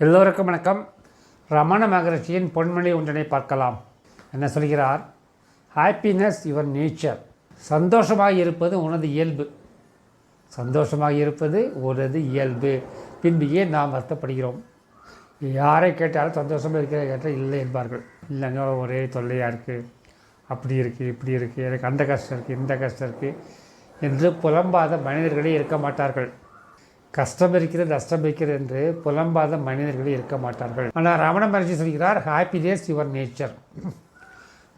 எல்லோருக்கும் வணக்கம். ரமண மகரிஷியின் பொன்மொழி ஒன்றினை பார்க்கலாம். என்ன சொல்கிறார்? ஹாப்பினஸ் யுவர் நேச்சர் சந்தோஷமாக இருப்பது உனது இயல்பு. சந்தோஷமாக இருப்பது உனது இயல்பு. பின்பு ஏன் நாம் வருத்தப்படுகிறோம்? யாரை கேட்டாலும் சந்தோஷமாக இருக்கிற கேட்டால் இல்லை என்பார்கள். இல்லைங்க ஒரே தொல்லையாக இருக்குது அப்படி இருக்குது இப்படி இருக்குது எனக்கு அந்த கஷ்டம் இருக்குது இந்த கஷ்டம் இருக்குது என்று புலம்பாத மனிதர்களே இருக்க மாட்டார்கள். கஷ்டம் இருக்கிறது நஷ்டம் இருக்கிறது என்று புலம்பாத மனிதர்களே இருக்க மாட்டார்கள். ஆனால் ரமண மகர்ஷி சொல்கிறார் ஹாப்பினஸ் யுவர் நேச்சர்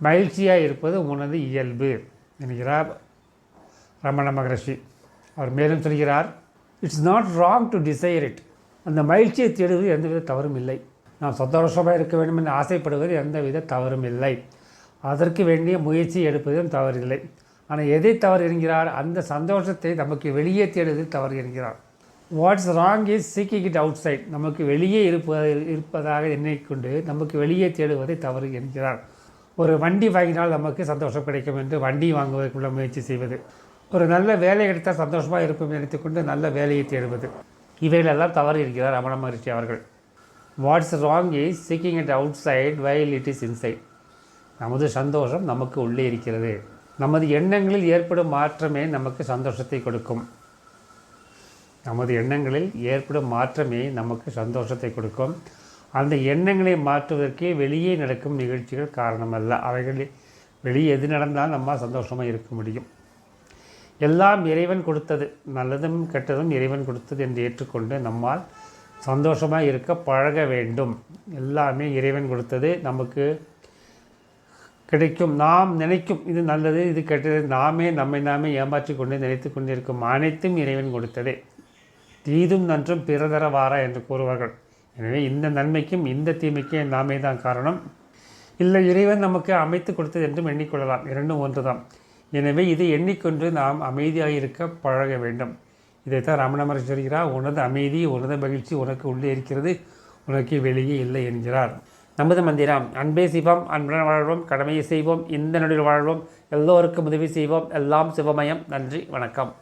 மகிழ்ச்சியாக இருப்பது உனது இயல்பு என்கிறார் ரமண மகரிஷி. அவர் மேலும் சொல்கிறார் it's not wrong to desire it அந்த மகிழ்ச்சியை தேடுவது எந்தவித தவறும் இல்லை. நாம் சந்தோஷமாக இருக்க வேண்டும் என்று ஆசைப்படுவது எந்தவித தவறும் இல்லை. அதற்கு வேண்டிய முயற்சி எடுப்பதும் தவறில்லை. ஆனால் எதை தவறு என்கிறார்? அந்த சந்தோஷத்தை நமக்கு வெளியே தேடுவதில் தவறு என்கிறார். What's wrong is seeking it outside நமக்கு வெளியே இருப்பது இருப்பதாக எண்ணிக்கொண்டு நமக்கு வெளியே தேடுவதை தவறு என்கிறார். ஒரு வண்டி வாங்கினால் நமக்கு சந்தோஷம் கிடைக்கும் என்று வண்டி வாங்குவதற்குள்ள முயற்சி செய்வது. ஒரு நல்ல வேலை எடுத்தால் சந்தோஷமாக இருப்போம் நினைத்துக்கொண்டு நல்ல வேலையை தேடுவது. இவைகளெல்லாம் தவறு இருக்கிறார் ரமண மகரிஷி அவர்கள். What's wrong is seeking it outside while it is inside நமது சந்தோஷம் நமக்கு உள்ளே இருக்கிறது. நமது எண்ணங்களில் ஏற்படும் மாற்றமே நமக்கு சந்தோஷத்தை கொடுக்கும். நமது எண்ணங்களில் ஏற்படும் மாற்றமே நமக்கு சந்தோஷத்தை கொடுக்கும். அந்த எண்ணங்களை மாற்றுவதற்கே வெளியே நடக்கும் நிகழ்ச்சிகள் காரணமல்ல. அவைகளில் வெளியே எது நடந்தால் நம்ம சந்தோஷமாக இருக்க முடியும். எல்லாம் இறைவன் கொடுத்தது. நல்லதும் கெட்டதும் இறைவன் கொடுத்தது என்று ஏற்றுக்கொண்டு நம்மால் சந்தோஷமாக இருக்க பழக வேண்டும். எல்லாமே இறைவன் கொடுத்தது. நமக்கு கிடைக்கும். நாம் நினைக்கும் இது நல்லது இது கெட்டது. நாமே நம்மை நாமே ஏமாற்றி கொண்டு நினைத்து கொண்டிருக்கும் அனைத்தும் இறைவன் கொடுத்ததே. தீதும் நன்றும் பிறதர வாரா என்று கூறுவார்கள். எனவே இந்த நன்மைக்கும் இந்த தீமைக்கும் நாமே தான் காரணம். இல்லை இறைவன் நமக்கு அமைத்து கொடுத்தது என்றும் எண்ணிக்கொள்ளலாம். இரண்டும் ஒன்றுதான். எனவே இதை எண்ணிக்கொண்டு நாம் அமைதியாக இருக்க பழக வேண்டும். இதைத்தான் ரமண மகர்ஷி சொல்கிறார் உனது அமைதி உனது மகிழ்ச்சி உனக்கு உள்ளே இருக்கிறது உனக்கு வெளியே இல்லை என்கிறார். நமது மந்திரம் அன்பே சிவம் அன்புடன் வாழ்வோம் கடமையை செய்வோம் இந்த நொடியில் வாழ்வோம் எல்லோருக்கும் உதவி செய்வோம் எல்லாம் சிவமயம். நன்றி வணக்கம்.